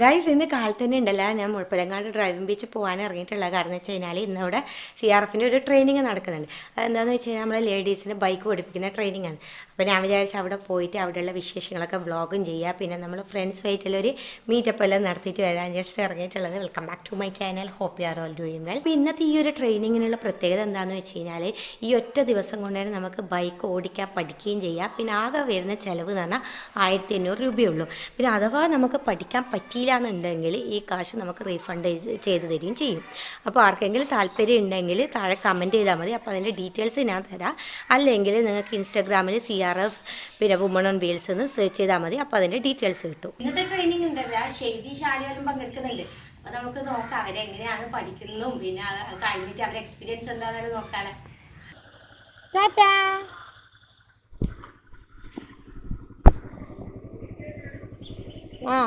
Guys ഇന്ന് കാലത്ത് തന്നെ ഉണ്ടല്ല ഞാൻ മുഴപ്പിലങ്ങാട് ഡ്രൈവിംഗ് ബീച്ച് പോകാൻ ഇറങ്ങിയിട്ടുള്ള കാരണം വെച്ച് കഴിഞ്ഞാൽ ഇന്നവിടെ സി ആർ എഫിന്റെ ഒരു ട്രെയിനിങ് നടക്കുന്നുണ്ട്. അതെന്താണെന്ന് വെച്ച് കഴിഞ്ഞാൽ നമ്മളെ ലേഡീസിന് ബൈക്ക് ഓടിപ്പിക്കുന്ന ട്രെയിനിങ് ആണ്. അപ്പോൾ ഞാൻ വിചാരിച്ചു അവിടെ പോയിട്ട് അവിടെയുള്ള വിശേഷങ്ങളൊക്കെ വ്ളോഗും ചെയ്യുക പിന്നെ നമ്മൾ ഫ്രണ്ട്സ് ആയിട്ടുള്ളൊരു മീറ്റപ്പ് എല്ലാം നടത്തിയിട്ട് വരാൻ just ഇറങ്ങിയിട്ടുള്ളത്. Welcome back to my channel hope you are all doing well അപ്പോൾ ഇന്നത്തെ ഈ ഒരു ട്രെയിനിങ്ങിനുള്ള പ്രത്യേകത എന്താണെന്ന് വെച്ച് കഴിഞ്ഞാൽ ഈ ഒറ്റ ദിവസം കൊണ്ട് തന്നെ നമുക്ക് ബൈക്ക് ഓടിക്കാൻ പഠിക്കുകയും ചെയ്യാം. പിന്നെ ആകെ വരുന്ന ചിലവ് എന്ന് പറഞ്ഞാൽ ആയിരത്തി അഞ്ഞൂറ് രൂപയുള്ളൂ പിന്നെ അഥവാ നമുക്ക് പഠിക്കാൻ പറ്റിയില്ല ഈ കാശ് നമുക്ക് റീഫണ്ട് ചെയ്ത് തരികയും ചെയ്യും. അപ്പോൾ ആർക്കെങ്കിലും താല്പര്യം ഉണ്ടെങ്കിൽ താഴെ കമന്റ് ചെയ്താൽ മതി. അപ്പോൾ അതിന്റെ ഡീറ്റെയിൽസ് ഞാൻ തരാം. അല്ലെങ്കിൽ നിങ്ങൾക്ക് ഇൻസ്റ്റാഗ്രാമിൽ സി ആർ എഫ് പിന്നെ വുമൺ ഓൺ വീൽസ് എന്ന് സെർച്ച് ചെയ്താൽ മതി. അപ്പോൾ അതിന്റെ ഡീറ്റെയിൽസ് കിട്ടും. ഇന്നത്തെ ട്രെയിനിങ് ഉണ്ടല്ലോ. ഷെയ്തി ശാലയിലും പങ്കെടുക്കുന്നുണ്ട്. അപ്പോൾ നമുക്ക് നോക്കാം. അവരെങ്ങനെയാണ് പഠിക്കുന്നതും പിന്നെ കഴിഞ്ഞിട്ട് അവരുടെ എക്സ്പീരിയൻസ് എന്താണെന്ന് നോക്കാനേ ടാറ്റാ. ആ.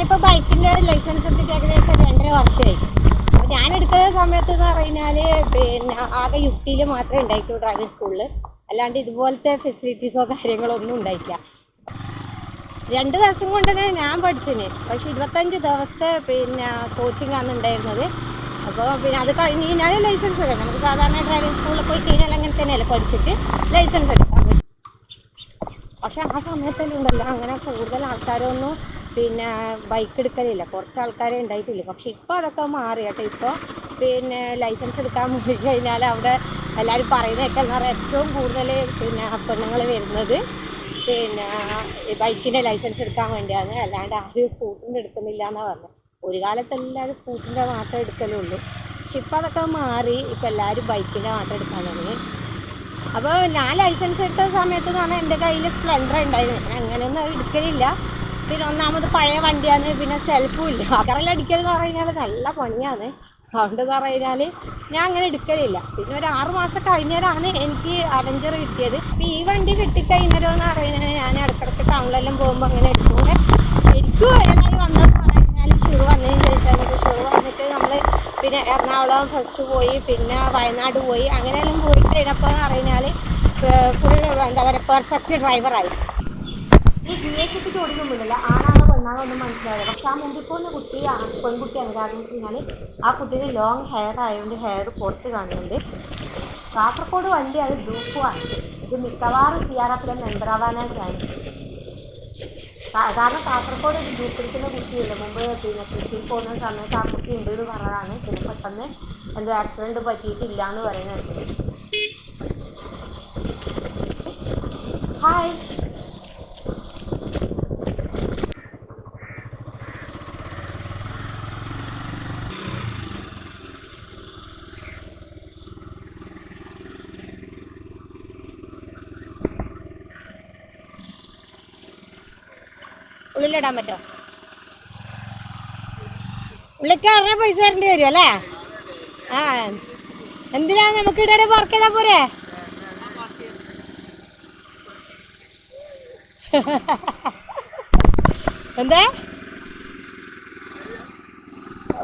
ഞാനിപ്പോ ബൈക്കിന്റെ ലൈസൻസ് എടുത്തിട്ട് ഏകദേശം രണ്ടര വർഷമായി. അപ്പൊ ഞാൻ എടുത്ത സമയത്ത് എന്ന് പറഞ്ഞാൽ പിന്നെ ആകെ യുക്തിയിൽ മാത്രമേ ഉണ്ടായിട്ടുള്ളൂ ഡ്രൈവിംഗ് സ്കൂളിൽ അല്ലാണ്ട് ഇതുപോലത്തെ ഫെസിലിറ്റീസോ കാര്യങ്ങളോ ഒന്നും ഉണ്ടായിക്കില്ല രണ്ട് ദിവസം കൊണ്ട് തന്നെ ഞാൻ പഠിച്ചിന്. പക്ഷെ ഇരുപത്തഞ്ച് ദിവസത്തെ പിന്നെ കോച്ചിങ് ആണ് ഉണ്ടായിരുന്നത്. അപ്പോൾ പിന്നെ അത് കഴിഞ്ഞ് കഴിഞ്ഞാൽ ലൈസൻസ് എടുക്കാം നമുക്ക് സാധാരണ ഡ്രൈവിംഗ് സ്കൂളിൽ പോയി കഴിഞ്ഞാൽ അങ്ങനെ തന്നെയല്ലേ പഠിച്ചിട്ട് ലൈസൻസ് എടുക്കാം പക്ഷെ ആ സമയത്തല്ലേ ഉണ്ടല്ലോ. അങ്ങനെ കൂടുതൽ ആൾക്കാരൊന്നും പിന്നെ ബൈക്ക് എടുക്കലില്ല. കുറച്ച് ആൾക്കാരെ ഉണ്ടായിട്ടില്ല. പക്ഷെ ഇപ്പോൾ അതൊക്കെ മാറി കേട്ടോ. ഇപ്പോൾ പിന്നെ ലൈസൻസ് എടുക്കാൻ പോയി കഴിഞ്ഞാൽ അവിടെ എല്ലാവരും പറയുന്നത് പറഞ്ഞാൽ ഏറ്റവും കൂടുതൽ പിന്നെ പെണ്ണുങ്ങൾ വരുന്നത്. പിന്നെ ബൈക്കിന്റെ ലൈസൻസ് എടുക്കാൻ വേണ്ടിയാണ്. അല്ലാണ്ട് ആരും സ്കൂട്ടറിന്റെ എടുക്കുന്നില്ല എന്നാണ് പറഞ്ഞത് ഒരു കാലത്ത് എല്ലാവരും സ്കൂട്ടറിന്റെ മാത്രമേ എടുക്കലുള്ളൂ. പക്ഷെ ഇപ്പം അതൊക്കെ മാറി. ഇപ്പം എല്ലാവരും ബൈക്കിന്റെ മാത്രം എടുക്കാൻ തുടങ്ങി. അപ്പോൾ ഞാൻ ലൈസൻസ് എടുത്ത സമയത്ത് എന്ന് പറഞ്ഞാൽ എന്റെ കയ്യിൽ സ്പ്ലെൻഡർ ഉണ്ടായിരുന്നു. ഞാൻ അങ്ങനെയൊന്നും എടുക്കലില്ല. പിന്നെ ഒന്നാമത് പഴയ വണ്ടിയാണ് പിന്നെ സെൽഫും ഇല്ല. അക്കറെല്ലാം അടിക്കൽ എന്ന് പറഞ്ഞാൽ നല്ല പണിയാണ്. അതുകൊണ്ട് എന്ന് പറഞ്ഞാൽ ഞാൻ അങ്ങനെ എടുക്കലില്ല. പിന്നെ ഒരു ആറു മാസം കഴിഞ്ഞാലാണ് എനിക്ക് അവഞ്ചർ കിട്ടിയത്. അപ്പം ഈ വണ്ടി കിട്ടിക്കഴിഞ്ഞാലോ എന്ന് പറയുന്നത് ഞാൻ ഇടയ്ക്കിടയ്ക്ക് ടൗണിലെല്ലാം പോകുമ്പോൾ അങ്ങനെ എടുക്കുമ്പോൾ എനിക്കും എല്ലാവരും വന്നതെന്ന് പറഞ്ഞാൽ ഷുറു വന്നതിന് ശേഷം ഷുറു വന്നിട്ട് നമ്മൾ പിന്നെ എറണാകുളം ഫസ്റ്റ് പോയി പിന്നെ വയനാട് പോയി അങ്ങനെയെല്ലാം പോയി കഴിഞ്ഞപ്പോൾ എന്ന് പറഞ്ഞാൽ ഫുൾ എന്താ പറയുക പെർഫെക്റ്റ് ഡ്രൈവറായി ഈ ബി എസ് ആണാണോ പെണ്ണാണോ ഒന്നും മനസ്സിലാവില്ല. പക്ഷെ ആ മുമ്പിൽ പോകുന്ന കുട്ടി പെൺകുട്ടിയാണ് കാരണം കഴിഞ്ഞാൽ ആ കുട്ടീന് ലോങ് ഹെയർ ആയതുകൊണ്ട് ഹെയർ പുറത്ത് കാണുന്നുണ്ട്. കാസർഗോഡ് വണ്ടി അത് ഗ്രൂപ്പുമാണ് ഇത് മിക്കവാറും സി ആർ എഫിലെ മെമ്പർ ആവാനാണ് ചാൻസ് കാരണം കാസർഗോഡ് ഒരു ഗ്രൂപ്പിരിക്കുന്ന കുട്ടിയില്ല മുമ്പ് പിന്നെ കൃഷിയിൽ പോകുന്ന സമയത്ത് ആ കുട്ടി ഉണ്ട് എന്ന് പറഞ്ഞതാണ്. പിന്നെ പെട്ടെന്ന് എന്തോ ആക്സിഡന്റ് പറ്റിയിട്ടില്ല എന്ന് പറയുന്നത് ഹായ് ഉള്ളിലിടാൻ പറ്റോ ഉള്ളിക്ക് അറിഞ്ഞ പൈസ തരേണ്ടി വരും അല്ലേ? ആ. എന്തിനാ നമുക്ക് ഇടയുടെ പാർക്ക് ചെയ്താ പോരെ? എന്താ?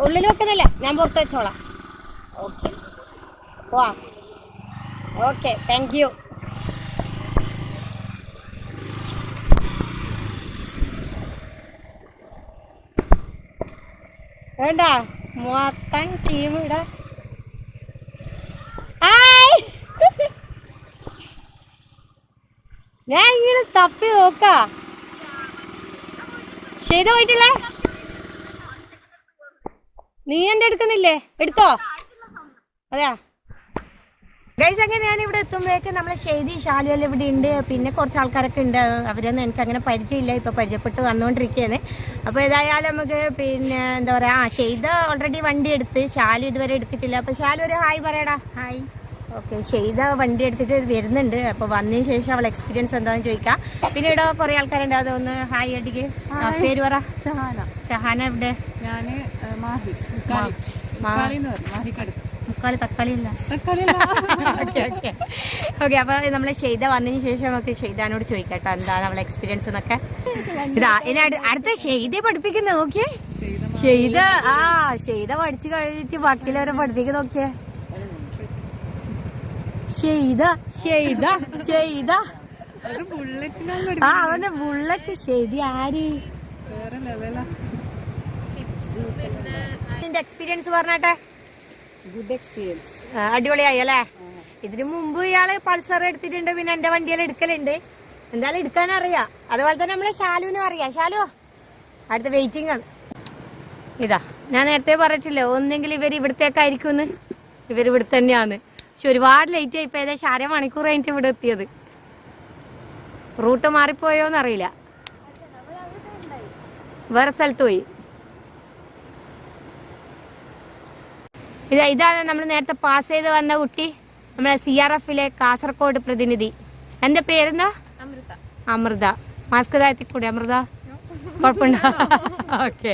ഉള്ളിൽ വെക്കുന്നില്ല. ഞാൻ പുറത്ത് വെച്ചോളാം. ഓക്കെ പോവാം. ഓക്കെ താങ്ക് യു വേണ്ട. മൊത്തം ടീം ഇവിടെ. ഞാൻ ഇങ്ങനെ തപ്പി നോക്കാ. ചെയ്ത് പോയിട്ടില്ലേ? നീ എന്റെ എടുക്കുന്നില്ലേ എടുത്തോ? അതെയാ? ഗൈസ് അങ്ങനെ ഞാൻ ഇവിടെ എത്തുമ്പോഴേക്ക് നമ്മളെ ഷെയ്തി ഷാലുവെല്ലാം ഇവിടെ ഉണ്ട്. പിന്നെ കുറച്ച് ആൾക്കാരൊക്കെ ഉണ്ട്. അവരൊന്നും എനിക്ക് അങ്ങനെ പരിചയമില്ല. ഇപ്പൊ പരിചയപ്പെട്ട് വന്നുകൊണ്ടിരിക്കുകയാണ്. അപ്പൊ ഏതായാലും നമുക്ക് പിന്നെ എന്താ പറയാ ആ ഷെയ്ദ ഓൾറെഡി വണ്ടി എടുത്ത് ഷാലു ഇതുവരെ എടുത്തിട്ടില്ല. അപ്പൊ ഷാലു ഒരു ഹായ് പറയടാ. ഹായ് ഓക്കെ ഷെയ്ദ വണ്ടി എടുത്തിട്ട് വരുന്നുണ്ട്. അപ്പൊ വന്നതിന് ശേഷം അവളെ എക്സ്പീരിയൻസ് എന്താണെന്ന് ചോദിക്കാം. പിന്നെ ഇവിടെ കുറെ ആൾക്കാരുണ്ട്. അതൊന്ന് ഹായ് അടിക്ക്. പേര് പറ. ഷഹാന. ഷഹാന ഇവിടെ ഞാൻ മാഹി. മാഹിക്കടുത്ത്. മുക്കാളി തക്കാളി ഇല്ല തക്കാളി ഓക്കെ ഓക്കെ. ഓക്കെ അപ്പൊ നമ്മൾ ഷെയ്ത വന്നതിന് ശേഷം നമുക്ക് ഷെയ്താനോട് ചോദിക്കട്ടോ എന്താണ് അവളെ എക്സ്പീരിയൻസ് എന്നൊക്കെ. ഇതാ ഇനി അടുത്ത ഷെയ്ദെ പഠിപ്പിക്കുന്ന നോക്കിയേ. ഷെയ്ത ആ ഷെയ്ത പഠിച്ചു കഴിഞ്ഞിട്ട് ബാക്കിയുള്ളവരെ പഠിപ്പിക്കുന്ന നോക്കിയേ. ഷെയ്ത ഷെയ്ത ഷെയ്ത ആ അവന്റെ ബുള്ളറ്റ് ശരി ആര്? നിന്റെ എക്സ്പീരിയൻസ് പറഞ്ഞാട്ടെ. ഗുഡ് എക്സ്പീരിയൻസ് അടിപൊളിയായി അല്ലേ? ഇതിനു മുമ്പ് ഇയാൾ പൾസർ എടുത്തിട്ടുണ്ട് പിന്നെ എന്റെ വണ്ടിയിൽ എടുക്കലുണ്ട്. എന്തായാലും എടുക്കാൻ അറിയാം. അതുപോലെ തന്നെ നമ്മളെ ശാലുവിനും അറിയാം. ഷാലു അടുത്ത വെയിറ്റിംഗ് ആണ്. ഇതാ ഞാൻ നേരത്തെ പറഞ്ഞിട്ടില്ലേ ഒന്നെങ്കിൽ ഇവർ ഇവിടത്തേക്കായിരിക്കും ഇവർ ഇവിടെ തന്നെയാണ്. പക്ഷെ ഒരുപാട് ലേറ്റ് ആയി. ഇപ്പൊ ഏകദേശം അരമണിക്കൂർ കഴിഞ്ഞിട്ട് ഇവിടെ എത്തിയത്. റൂട്ട് മാറിപ്പോയോന്നറിയില്ല വേറെ സ്ഥലത്ത് പോയി. ഇതാ ഇതാണ് നമ്മൾ നേരത്തെ പാസ് ചെയ്ത് വന്ന കുട്ടി. നമ്മളെ സി ആർ എഫിലെ കാസർഗോഡ് പ്രതിനിധി. എന്റെ പേരെന്താ? അമൃത. മാസ്ക് താഴ്ത്തിക്കൂടെ അമൃത? കുഴപ്പമുണ്ടോ? ഓക്കെ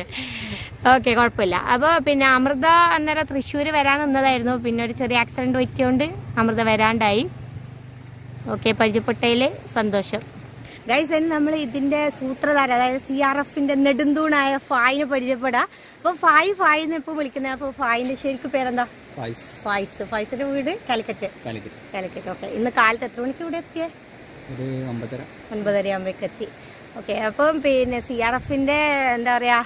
ഓക്കെ കുഴപ്പമില്ല. അപ്പോൾ പിന്നെ അമൃത അന്നേരം തൃശ്ശൂർ വരാൻ നിന്നതായിരുന്നു. പിന്നെ ഒരു ചെറിയ ആക്സിഡന്റ് പറ്റിയോണ്ട് അമൃത വരാണ്ടായി. ഓക്കെ പരിചയപ്പെട്ടതിൽ സന്തോഷം. ഗൈസ് എന്ന് നമ്മൾ ഇതിന്റെ സൂത്രധാര അതായത് സി ആർ എഫിന്റെ നെടുന്തൂണായ ഫായിനെ പരിചയപ്പെടാം. അപ്പൊ ഫായ് ഫായ് എന്ന് ഇപ്പൊ വിളിക്കുന്നത് അപ്പൊ ഫായിന്റെ ശരിക്കും പേരെന്താ? ഫൈസ്. ഫായ്സ് ഫായ്സിന്റെ വീട് കാലിക്കറ്റ്. കാലിക്കറ്റ്. ഓക്കെ ഇന്ന് കാലത്ത് എത്ര മണിക്ക് ഇവിടെ എത്തിയേ? ഒൻപതര ആകുമ്പോഴേക്ക് എത്തി. ഓക്കെ അപ്പം പിന്നെ സി ആർ എഫിന്റെ എന്താ പറയാ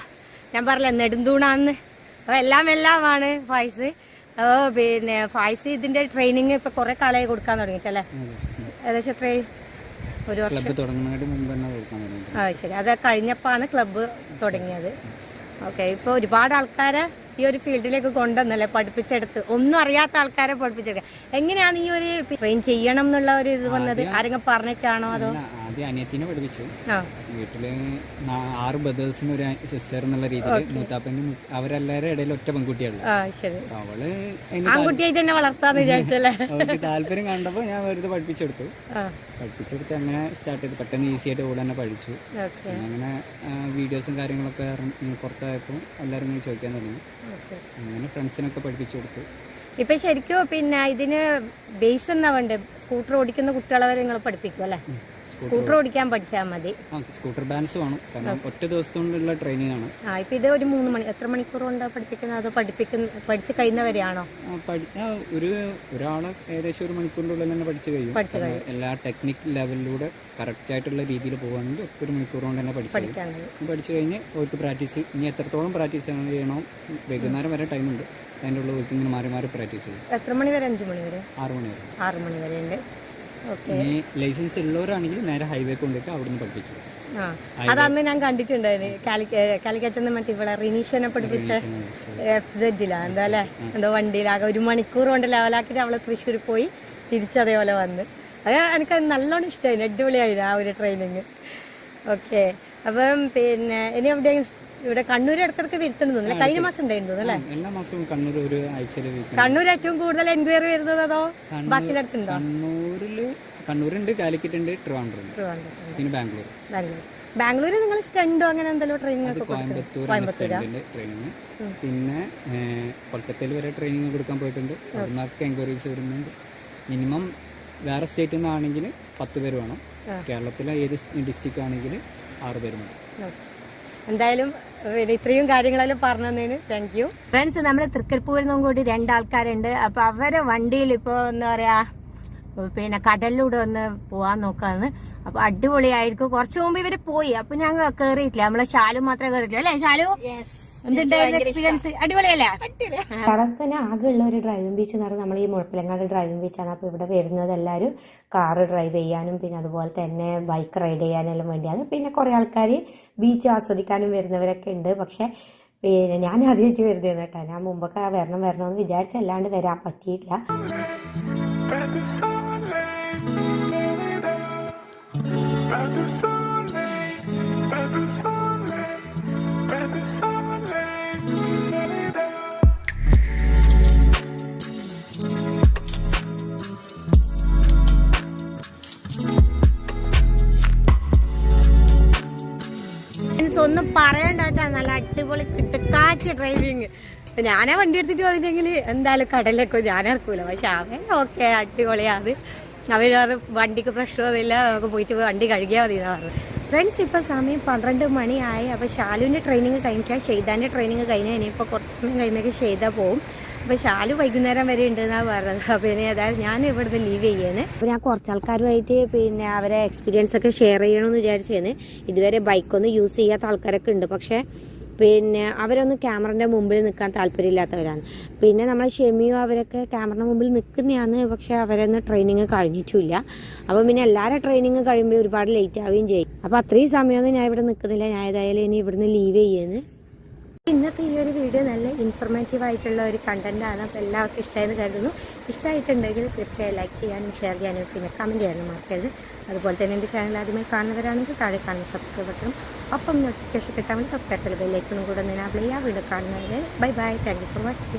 ഞാൻ പറഞ്ഞ നെടുന്തൂണാന്ന്. അപ്പൊ എല്ലാം എല്ലാമാണ് ഫായ്സ് അപ്പോൾ പിന്നെ ഫായ്സ് ഇതിന്റെ ട്രെയിനിങ് ഇപ്പൊ കുറെ കാലായി കൊടുക്കാൻ തുടങ്ങിയിട്ടല്ലേ? ഏകദേശം എത്ര ഒരു ക്ലബ്ബ് തുടങ്ങുന്നതിന് മുമ്പ് തന്നെ കൊടുക്കാൻ തുടങ്ങി ആ ശരി. അത് കഴിഞ്ഞപ്പോഴാണ് ക്ലബ്ബ് തുടങ്ങിയത്. ഓക്കെ ഇപ്പോൾ ഒരുപാട് ആൾക്കാരെ ഈ ഒരു ഫീൽഡിലേക്ക് കൊണ്ടുവന്നല്ലേ പഠിപ്പിച്ചെടുത്ത്? ഒന്നും അറിയാത്ത ആൾക്കാരെ പഠിപ്പിച്ചെടുക്കുക എങ്ങനെയാണ് ഈ ഒരു ട്രെയിൻ ചെയ്യണം എന്നുള്ള ഒരു ഇത് വന്നത്? ആരെങ്കിലും പറഞ്ഞിട്ടാണോ അതോ? ആദ്യം അനിയത്തിനെ പഠിപ്പിച്ചു. വീട്ടിൽ ആറ് ബ്രദേഴ്സിന് ഒരു സിസ്റ്റർ എന്നുള്ള രീതിയിൽ മൂത്താപ്പന് അവരെല്ലാരും അവരെല്ലാവരുടെ ഇടയിൽ ഒറ്റ പെൺകുട്ടിയാണ് അവൾ അവൾക്ക് താല്പര്യം കണ്ടപ്പോ ഞാൻ വെറുതെ പഠിപ്പിച്ചെടുത്തു. പഠിപ്പിച്ചെടുത്ത് അങ്ങനെ സ്റ്റാർട്ട് ചെയ്തു. പെട്ടെന്ന് ഈസി ആയിട്ട് കൂടെ തന്നെ പഠിച്ചു. അങ്ങനെ വീഡിയോസും കാര്യങ്ങളൊക്കെ പുറത്തായപ്പോ പുറത്തായപ്പോൾ എല്ലാവരും ഇങ്ങനെ ചോദിക്കാൻ തുടങ്ങി. അങ്ങനെ ഫ്രണ്ട്സിനൊക്കെ പഠിപ്പിച്ചു കൊടുത്തു ഇപ്പൊ ശരിക്കും പിന്നെ ഇതിന് ബേസ് എന്നാ വേണ്ടത്? സ്കൂട്ടർ ഓടിക്കുന്ന കുട്ടികളെ വരെ നിങ്ങൾ പഠിപ്പിക്കും അല്ലേ? സ്കൂട്ടർ ഓടിക്കാൻ പഠിച്ചാൽ മതി. സ്കൂട്ടർ ബാലൻസ് വേണം. കാരണം ഒറ്റ ദിവസത്തോണ്ടുള്ള ട്രെയിനിങ് ആണ്. ആ ഇപ്പൊ ഇത് ഒരു മൂന്ന് മണി എത്ര മണിക്കൂർ കൊണ്ടാ പഠിപ്പിക്കുന്നത്? അതോ പഠിപ്പിക്കുന്ന പഠിച്ചു കഴിയുന്നവരെയാണോ? ആ, ഒരു ഒരാളെ ഏകദേശം ഒരു മണിക്കൂറിന്റെ ഉള്ളിൽ തന്നെ പഠിച്ചു കഴിയും. എല്ലാ ടെക്നിക് ലെവലിലൂടെ കറക്റ്റ് ആയിട്ടുള്ള രീതിയിൽ പോകുകയാണെങ്കിൽ ഒരു മണിക്കൂർ കൊണ്ട് തന്നെ പഠിച്ചു പഠിച്ചു കഴിഞ്ഞ് അവർക്ക് പ്രാക്ടീസ് ഇനി എത്രത്തോളം പ്രാക്ടീസ് ചെയ്യണോ? വൈകുന്നേരം വരെ ടൈമുണ്ട് അതിന്റെ ഉള്ളിൽ ഇങ്ങനെ മാറി മാറി പ്രാക്ടീസ് ചെയ്യും. എത്ര മണി വരെ? അഞ്ചു മണി വരെ? ആറ് മണി വരെ. ആറ് മണി വരെ ഉണ്ട് ഇനി ലൈസൻസ് ഉള്ളവരാണെങ്കിൽ നേരെ ഹൈവേ കൊണ്ടിട്ട് അവിടുന്ന് പഠിപ്പിച്ചു. ആ അതന്ന് ഞാൻ കണ്ടിട്ടുണ്ടായിരുന്നു. കാലിക്കറ്റ് നിന്ന് മറ്റേ ഇവിടെ റിനീഷനെ പഠിപ്പിച്ച എഫ് സെഡിലാ. എന്താ അല്ലേ? എന്തോ വണ്ടിയിലാകെ ഒരു മണിക്കൂർ കൊണ്ട് ലെവലാക്കിയിട്ട് അവളെ തൃശ്ശൂർ പോയി തിരിച്ചതേപോലെ വന്ന്. അത് എനിക്ക് നല്ലോണം ഇഷ്ടമായിരുന്നു അടിപൊളിയായിരുന്നു ആ ഒരു ട്രെയിനിങ് ഓക്കെ. അപ്പം പിന്നെ ഇനി എവിടെ ഇവിടെ കണ്ണൂർ ഇടക്കിടക്ക് വരുത്തുന്നു കഴിഞ്ഞ മാസം ഉണ്ടായിരുന്നു അല്ലേ എല്ലാ മാസവും കണ്ണൂർ ഒരു ആഴ്ചയിൽ കണ്ണൂർ ഏറ്റവും കൂടുതൽ എൻക്വയറി വരുന്നത് അതോ ഇടക്കുണ്ടോ കണ്ണൂരിൽ കണ്ണൂരുണ്ട് കാലിക്കറ്റ് ഉണ്ട് ട്രിവാൻഡ്രം പിന്നെ ബാംഗ്ലൂർ ബാംഗ്ലൂർ ബാംഗ്ലൂർ നിങ്ങൾ സ്റ്റണ്ടോ അങ്ങനെ എന്തെങ്കിലും ട്രെയിനിങ് കോയമ്പത്തൂർ ട്രെയിനിങ് പിന്നെ കൊൽക്കത്തയിൽ വരെ ട്രെയിനിങ് കൊടുക്കാൻ പോയിട്ടുണ്ട്. അവിടുന്നൊക്കെ എൻക്വയറീസ് വരുന്നുണ്ട്. മിനിമം വേറെ സ്റ്റേറ്റിൽ നിന്നാണെങ്കിൽ പത്ത് പേര് വേണം. കേരളത്തിലെ ഏത് ഡിസ്ട്രിക്റ്റ് ആണെങ്കിൽ ആറ് പേര് വേണം. എന്തായാലും പിന്നെ ഇത്രയും കാര്യങ്ങളെല്ലാം പറഞ്ഞു തന്നതിന് താങ്ക് യു ഫ്രണ്ട്സ് നമ്മൾ തൃക്കരിപ്പൂരിൽ നിന്നും കൂടി രണ്ടാൾക്കാരുണ്ട്. അപ്പൊ അവരെ വണ്ടിയിൽ ഇപ്പൊ എന്താ പറയാ പിന്നെ കടലിലൂടെ ഒന്ന് പോവാൻ നോക്കാന്ന്. അപ്പൊ അടിപൊളിയായിരിക്കും. കുറച്ചു മുമ്പ് ഇവർ പോയി. അപ്പൊ ഞങ്ങൾ കേറിയിട്ടില്ല. നമ്മളെ ശാലു മാത്രമേ കേറിയിട്ടില്ല അല്ലെ ശാലു എന്തുണ്ടായിരുന്നു എക്സ്പീരിയൻസ് അടിപൊളിയല്ലേ? ആകെയുള്ള ഒരു ഡ്രൈവിംഗ് ബീച്ച് എന്ന് പറഞ്ഞാൽ നമ്മൾ ഈ മുഴപ്പിലങ്ങാട് ഡ്രൈവിംഗ് ബീച്ചാണ് അപ്പോൾ ഇവിടെ വരുന്നത് എല്ലാവരും കാറ് ഡ്രൈവ് ചെയ്യാനും പിന്നെ അതുപോലെ തന്നെ ബൈക്ക് റൈഡ് ചെയ്യാനെല്ലാം വേണ്ടിയാണ്. പിന്നെ കുറേ ആൾക്കാർ ബീച്ച് ആസ്വദിക്കാനും വരുന്നവരൊക്കെ ഉണ്ട്. പക്ഷേ പിന്നെ ഞാൻ ആദ്യമായിട്ട് വരുന്നത് കേട്ടോ. ഞാൻ മുമ്പൊക്കെ വരണം വരണമെന്ന് വിചാരിച്ചല്ലാണ്ട് വരാൻ പറ്റിയിട്ടില്ല. ഒന്നും പറയണ്ടായിട്ടാ നല്ല അടിപൊളി കിട്ടുക്കാറ്റ് ഡ്രൈവിങ് ഞാനാ വണ്ടി എടുത്തിട്ട് പോയിട്ടുണ്ടെങ്കിൽ എന്തായാലും കടലിലേക്കോ ഞാൻ ഇറക്കൂല പക്ഷെ അവൻ ഓക്കെ അടിപൊളിയാണ്. അവരത് വണ്ടിക്ക് പ്രശ്നമൊന്നുമില്ല നമുക്ക് പോയിട്ട് വണ്ടി കഴുകിയാൽ മതി എന്നാ പറഞ്ഞു ഫ്രണ്ട്സ് ഇപ്പൊ സമയം പന്ത്രണ്ട് മണിയായി. അപ്പൊ ഷാലുവിന്റെ ട്രെയിനിങ് കഴിഞ്ഞാൽ ഷെയ്ദാന്റെ ട്രെയിനിങ് കഴിഞ്ഞാൽ ഇനിയിപ്പോ കുറച്ച് സമയം കഴിയുമ്പോഴേക്ക് ഷെയ്ത പോകും അപ്പോൾ ഷാലു വൈകുന്നേരം വരെ ഉണ്ട് എന്നാണ് പറഞ്ഞത്. അപ്പോൾ ഇനി ഏതായാലും ഞാൻ ഇവിടുന്ന് ലീവ് ചെയ്യുന്നത് അപ്പോൾ ഞാൻ കുറച്ച് ആൾക്കാരുമായിട്ട് പിന്നെ അവരെ എക്സ്പീരിയൻസ് ഒക്കെ ഷെയർ ചെയ്യണമെന്ന് വിചാരിച്ചേന്ന് ഇതുവരെ ബൈക്കൊന്നും യൂസ് ചെയ്യാത്ത ആൾക്കാരൊക്കെ ഉണ്ട്. പക്ഷേ പിന്നെ അവരൊന്നും ക്യാമറന്റെ മുമ്പിൽ നിൽക്കാൻ താല്പര്യമില്ലാത്തവരാണ്. പിന്നെ നമ്മളെ ഷെമിയോ അവരൊക്കെ ക്യാമറയുടെ മുമ്പിൽ നിൽക്കുന്നതാണ് പക്ഷെ അവരൊന്നും ട്രെയിനിങ് കഴിഞ്ഞിട്ടില്ല അപ്പോൾ പിന്നെ എല്ലാവരും ട്രെയിനിങ് കഴിയുമ്പോൾ ഒരുപാട് ലേറ്റ് ആവുകയും ചെയ്യും. അപ്പോൾ അത്രയും സമയമൊന്നും ഞാൻ ഇവിടെ നിൽക്കുന്നില്ല. ഞാൻ ഏതായാലും ഇനി ഇവിടുന്ന് ലീവ് ചെയ്യുന്നത് ഇന്നത്തെ ഈ ഒരു വീഡിയോ നല്ല ഇൻഫർമേറ്റീവ് ആയിട്ടുള്ള ഒരു കണ്ടന്റ് ആണ്. അപ്പോൾ എല്ലാവർക്കും ഇഷ്ടമായെന്ന് കരുതുന്നു. ഇഷ്ടമായിട്ടുണ്ടെങ്കിൽ തീർച്ചയായും ലൈക്ക് ചെയ്യാനും ഷെയർ ചെയ്യാനും പിന്നെ കമന്റ് ചെയ്യാനും മറക്കരുത്. അതുപോലെ തന്നെ എന്റെ ചാനൽ ആദ്യമായി കാണുന്നവരാണെങ്കിൽ താഴെ കാണുന്ന സബ്സ്ക്രൈബ് ബട്ടണും ഒപ്പം നോട്ടിഫിക്കേഷൻ കിട്ടാൻ വേണ്ടി തൊട്ടടുത്തുള്ള ബെല്ലൈക്കണും കൂടെ ഒന്ന് എനാബിൾ ചെയ്യുക വീഡിയോ കാണുന്നവരെ bye bye thank you for watching